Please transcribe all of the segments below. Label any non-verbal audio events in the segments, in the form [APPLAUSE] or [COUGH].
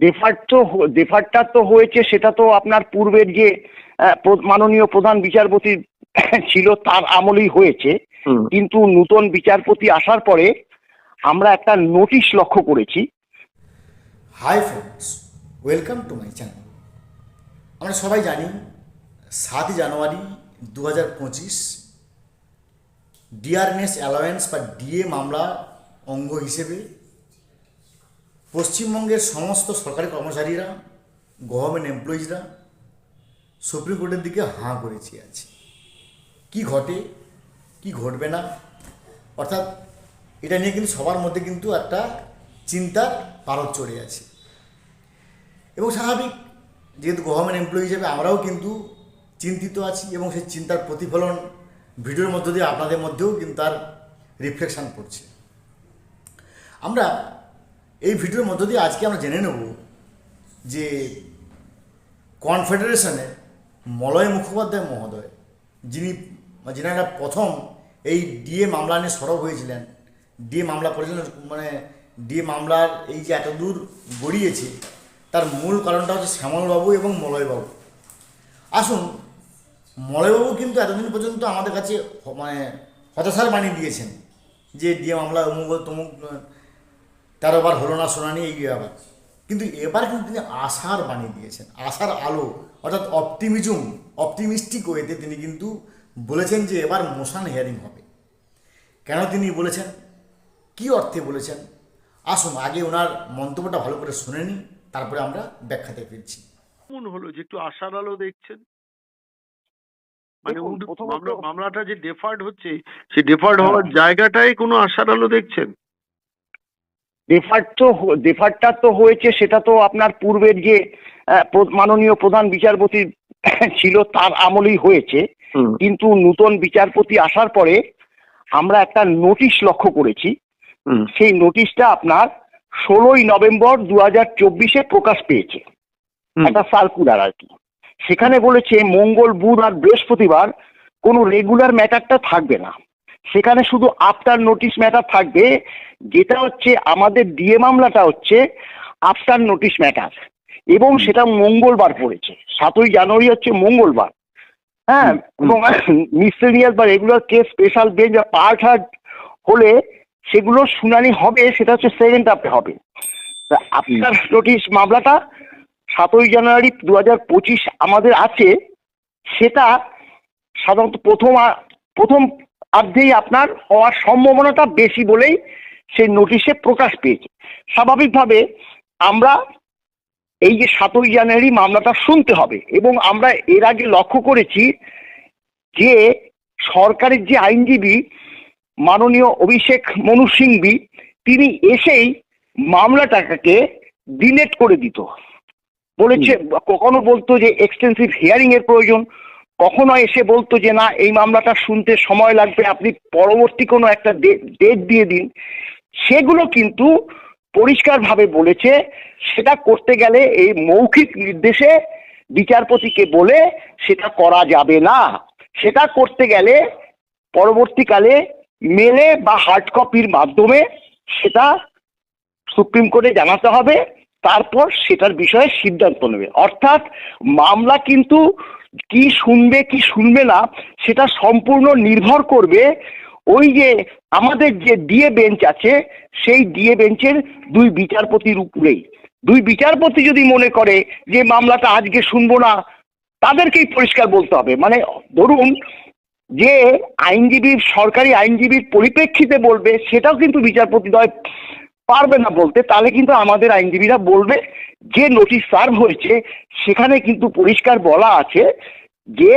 Defer তো ডেফারটা তো হয়েছে সেটা তো আপনার পূর্বের যে প্র- মাননীয় প্রধান বিচারপতি [COUGHS] ছিল তার আমলেই হয়েছে। কিন্তু নূতন বিচারপতি আসার পরে আমরা একটা নোটিশ লক্ষ্য করেছি। Hi friends welcome to my channel আমরা সবাই জানি সাতই জানুয়ারি দু হাজার পঁচিশ ডিআরএনএস অ্যালাওয়েন্স বা ডিএ মামলা অঙ্গ হিসেবে পশ্চিমবঙ্গের সমস্ত সরকারি কর্মচারীরা গভর্নমেন্ট এমপ্লয়িজরা সুপ্রিম কোর্টের দিকে হাঁ করে চেয়ে আছে। কি ঘটে, কি ঘটবে না? অর্থাৎ এটা নিয়ে কিন্তু সবার মধ্যে কিন্তু একটা চিন্তার পারদ চড়ে আছে। এবং স্বাভাবিক, যেহেতু গভর্নমেন্ট এমপ্লয়ি হিসেবে আমরাও কিন্তু চিন্তিত আছি এবং সেই চিন্তার প্রতিফলন ভিডিওর মধ্য দিয়ে আপনাদের মধ্যেও কিন্তু তার রিফ্লেকশান পড়ছে। আমরা এই ভিডিওর মধ্য দিয়ে আজকে আমরা জেনে নেব যে কনফেডারেশনে মলয় মুখোপাধ্যায় মহোদয়, যিনি যিনারা প্রথম এই ডিএ মামলা নিয়ে সরব হয়েছিলেন, ডিএ মামলা করেছিলেন মানে ডিএ মামলার এই যে এত দূর গড়িয়েছে, তার মূল কারণটা হচ্ছে শ্যামলবাবু এবং মলয়বাবু। আসুন, মলয়বাবু কিন্তু এতদিন পর্যন্ত আমাদের কাছে মানে হতাশার বাণী দিয়েছেন যে ডিএ মামলা অমুক, তমুক আহ, তেরো বার হলো না শুনানি এই ব্যাপার কিন্তু এবার কিন্তু তিনি আশার বাণী দিয়েছেন আশার আলো অর্থাৎ অপটিমিজম অপটিমিস্টিক ওয়েতে তিনি কিন্তু বলেছেন যে এবার মোশান হিয়ারিং হবে। কেন তিনি বলেছেন? কি অর্থে বলেছেন? আসুন আগে ওনার মন্তব্যটা ভালো করে শুনে নিই তারপরে আমরা ব্যাখ্যাতে ফিরছি। মনে হলো যে একটু আশার আলো দেখছেন। মানে মামলাটা যে ডেফার্ড হচ্ছে সেই ডেফার্ড হওয়ার জায়গাটায় কোনো আশার আলো দেখছেন? ডেফার তো ডেফারটা তো হয়েছে সেটা তো আপনার পূর্বের যে মাননীয় প্রধান বিচারপতি [COUGHS] ছিল তার আমলেই হয়েছে। কিন্তু নূতন বিচারপতি আসার পরে আমরা একটা নোটিশ লক্ষ্য করেছি। সেই নোটিশটা আপনার ষোলোই নভেম্বর দু হাজার চব্বিশে প্রকাশ পেয়েছে। একটা সার্কুলার আর কি। সেখানে বলেছে মঙ্গল বুধ আর বৃহস্পতিবার কোনো রেগুলার ম্যাটারটা থাকবে না। সেখানে শুধু আফটার নোটিশ ম্যাটার থাকবে যেটা হচ্ছে আমাদের ডিএ মামলাটা হচ্ছে আফটার নোটিশ ম্যাটার এবং সেটা মঙ্গলবার পড়েছে। সাতই জানুয়ারি হচ্ছে মঙ্গলবার। হ্যাঁ এবং মিসলেনিয়াস বা রেগুলার কেস স্পেশাল বেঞ্চ বা পার্ট হার্ট হলে সেগুলো শুনানি হবে সেটা হচ্ছে সেকেন্ড হাফে হবে। আফটার নোটিশ মামলাটা সাতই জানুয়ারি দু হাজার পঁচিশ আমাদের আছে। সেটা সাধারণত প্রথম প্রথম অর্ধেই আপনার হওয়ার সম্ভাবনাটা বেশি বলেই সেই নোটিশে প্রকাশ পেয়েছে। স্বাভাবিকভাবে আমরা এই যে সাতই জানুয়ারি মামলাটা শুনতে হবে এবং আমরা এর আগে লক্ষ্য করেছি যে সরকারের যে আইনজীবী মাননীয় অভিষেক মনু সিংভি তিনি এসেই মামলাটাকে ডিলেট করে দিত। বলেছে কখনো বলতো যে এক্সটেন্সিভ হিয়ারিং এর প্রয়োজন কখনো এসে বলতো যে না এই মামলাটা শুনতে সময় লাগবে আপনি পরবর্তী কোনো একটা ডেট দিয়ে দিন। সেগুলো কিন্তু পরিষ্কারভাবে বলেছে। সেটা করতে গেলে এই মৌখিক নির্দেশে বিচারপতিকে বলে সেটা করা যাবে না। সেটা করতে গেলে পরবর্তীকালে মেলে বা হার্ড কপির মাধ্যমে সেটা সুপ্রিম কোর্টে জানাতে হবে। তারপর সেটার বিষয়ে সিদ্ধান্ত নেবে। অর্থাৎ মামলা কিন্তু কি শুনবে কি শুনবে না, সেটা সম্পূর্ণ নির্ভর করবে ওই যে আমাদের যে ডিএ বেঞ্চ আছে, সেই ডিএ বেঞ্চের দুই বিচারপতির উপরেই দুই বিচারপতি যদি মনে করে যে মামলাটা আজকে শুনব না, তাদেরকেই পরিষ্কার বলতে হবে। মানে ধরুন যে আইনজীবী, সরকারি আইনজীবীর পরিপ্রেক্ষিতে বলবে, সেটাও কিন্তু বিচারপতিদ্বয় পারবে না বলতে। তাহলে কিন্তু আমাদের আইনজীবীরা বলবে যে নোটিশ সার্ভ হয়েছে, সেখানে কিন্তু পরিষ্কার বলা আছে যে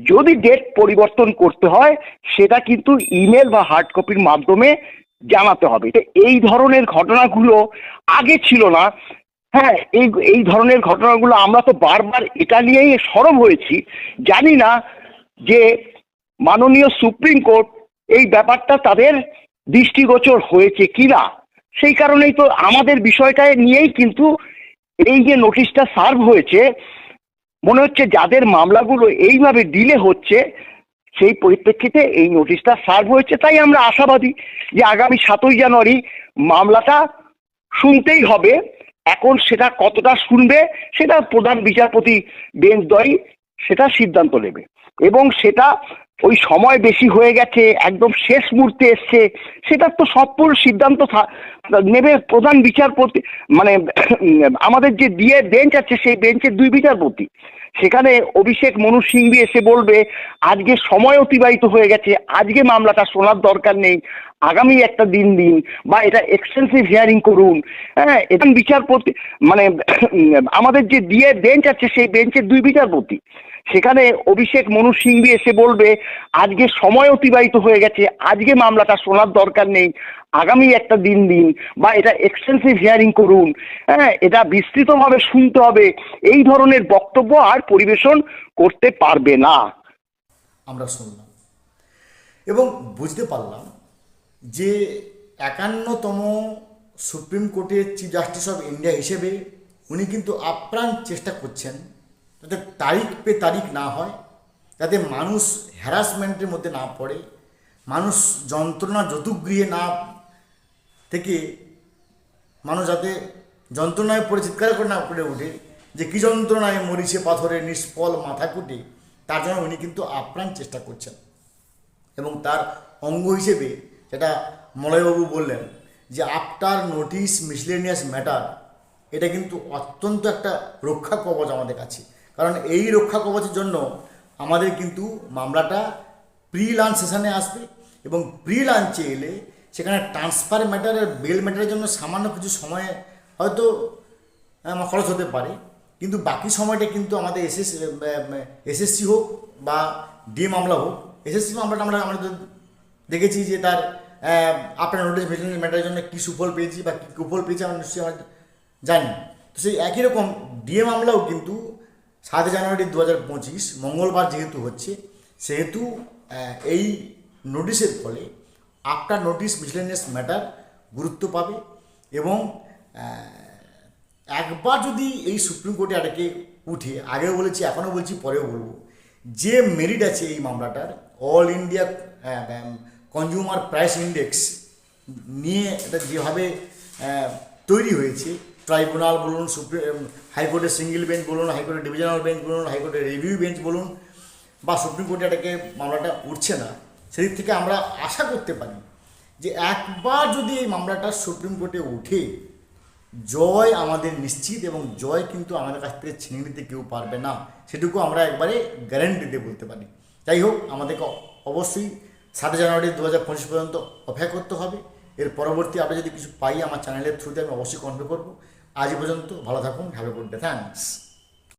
যদি ডেট পরিবর্তন করতে হয়, সেটা কিন্তু ইমেল বা হার্ড কপির মাধ্যমে জানাতে হবে। এই ধরনের ঘটনাগুলো আগে ছিল না। হ্যাঁ এই এই ধরনের ঘটনাগুলো আমরা তো বারবার এটা নিয়েই সরব হয়েছি। জানি না যে মাননীয় সুপ্রিম কোর্ট এই ব্যাপারটা তাদের দৃষ্টিগোচর হয়েছে কিনা। সেই কারণেই তো আমাদের বিষয়টা নিয়েই কিন্তু এই যে নোটিশটা সার্ভ হয়েছে মনে হচ্ছে যাদের মামলাগুলো এইভাবে ডিলে হচ্ছে, সেই পরিপ্রেক্ষিতে এই নোটিশটা সার্ভ হয়েছে। তাই আমরা আশাবাদী যে আগামী সাতই জানুয়ারি মামলাটা শুনতেই হবে, এখন সেটা কতটা শুনবে, সেটা প্রধান বিচারপতি বেঞ্চ দ্বয় সেটা সিদ্ধান্ত নেবে। এবং সেটা ওই সময় বেশি হয়ে গেছে, একদম শেষ মুহূর্তে এসছে। সেটার তো সৎপর সিদ্ধান্ত নেবে প্রধান বিচারপতি মানে [CLEARS THROAT] আমাদের যে দিয়ে বেঞ্চ আছে, সেই বেঞ্চের দুই বিচারপতি। সেখানে অভিষেক মনু সিংবি এসে বলবে, আজকে সময় অতিবাহিত হয়ে গেছে, আজকে মামলাটা শোনার দরকার নেই। আগামী একটা দিন দিন বা এটা এক্সটেন্সিভ হিয়ারিং করুন। হ্যাঁ এটা বিচারপতি মানে আমাদের যে দিয়ে বেঞ্চ আছে, সেই বেঞ্চের দুই বিচারপতি। সেখানে অভিষেক মনু সিংভি এসে বলবে, আজকে সময় অতিবাহিত হয়ে গেছে, আজকে মামলাটা শোনার দরকার নেই, আগামী একটা দিন দিন বা এটা এক্সটেন্সিভ হিয়ারিং করুন। হ্যাঁ এটা বিস্তৃতভাবে শুনতে হবে। এই ধরনের বক্তব্য আর পরিবেশন করতে পারবে না। আমরা শুনলাম। এবং বুঝতে পারলাম যে একান্নতম সুপ্রিম কোর্টের চিফ জাস্টিস অফ ইন্ডিয়া হিসেবে উনি কিন্তু আপ্রাণ চেষ্টা করছেন যাতে তারিখ পে তারিখ না হয়, যাতে মানুষ হ্যারাসমেন্টের মধ্যে না পড়ে, মানুষ যন্ত্রণা যতুগৃহে না থেকে মানুষ যাতে যন্ত্রণায় পড়ে, চিৎকার করে না করে ওঠে যে কী যন্ত্রণায় মরিছে পাথরে, নিষ্ফল মাথা কুটে, তার জন্য উনি কিন্তু আপ্রাণ চেষ্টা করছেন। এবং তার অঙ্গ হিসেবে যেটা মলয়বাবু বললেন যে আফটার নোটিশ মিসলেনিয়াস ম্যাটার এটা কিন্তু অত্যন্ত একটা রক্ষা কবচ আমাদের কাছে। কারণ এই রক্ষা কবচের জন্য আমাদের কিন্তু মামলাটা প্রি লাঞ্চ সেশানে আসবে এবং প্রি লাঞ্চে এলে সেখানে ট্রান্সফার ম্যাটার আর বেল ম্যাটারের জন্য সামান্য কিছু সময়ে হয়তো খরচ হতে পারে। কিন্তু বাকি সময়টা কিন্তু আমাদের এসএস এসএসসি হোক বা ডি মামলা হোক এসএসসি মামলাটা আমরা আমরা দেখেছি যে তার আপনার ভিজিলেন্স ম্যাটারের জন্য কী সুফল পেয়েছি বা কী কুফল পেয়েছি আমরা নিশ্চয়ই আমরা জানি। তো সেই একই রকম ডিএ মামলাও কিন্তু সাত জানুয়ারি দু হাজার পঁচিশ, মঙ্গলবার যেহেতু হচ্ছে, সেহেতু এই নোটিশের ফলে আফটার নোটিশ মিসলেনিয়াস ম্যাটার গুরুত্ব পাবে এবং একবার যদি এই সুপ্রিম কোর্টে আটাকে উঠে, আগেও বলেছি, এখনও বলছি, পরেও বলব, যে মেরিট আছে এই মামলাটার all India consumer price index নিয়ে এটা যেভাবে তৈরি হয়েছে ট্রাইব্যুনাল বলুন সুপ্রিম হাইকোর্টের সিঙ্গেল বেঞ্চ বলুন হাইকোর্টের ডিভিশনাল বেঞ্চ বলুন হাইকোর্টের রিভিউ বেঞ্চ বলুন, বা সুপ্রিম কোর্টে এটাকে মামলাটা উঠছে না, সেদিক থেকে আমরা আশা করতে পারি যে একবার যদি এই মামলাটা সুপ্রিম কোর্টে উঠে জয় আমাদের নিশ্চিত এবং জয় কিন্তু আমাদের কাছ থেকে ছিনিয়ে নিতে কেউ পারবে না, সেটুকু আমরা একবারে গ্যারেন্টি দিয়ে বলতে পারি। যাই হোক, আমাদেরকে অবশ্যই সাত জানুয়ারি দু হাজার পঁচিশ পর্যন্ত অপেক্ষা করতে হবে। এর পরবর্তী আমরা যদি কিছু পাই আমার চ্যানেলের থ্রুতে আমি অবশ্যই কনভে করব। আজ পর্যন্ত ভালো থাকুন have a good day thanks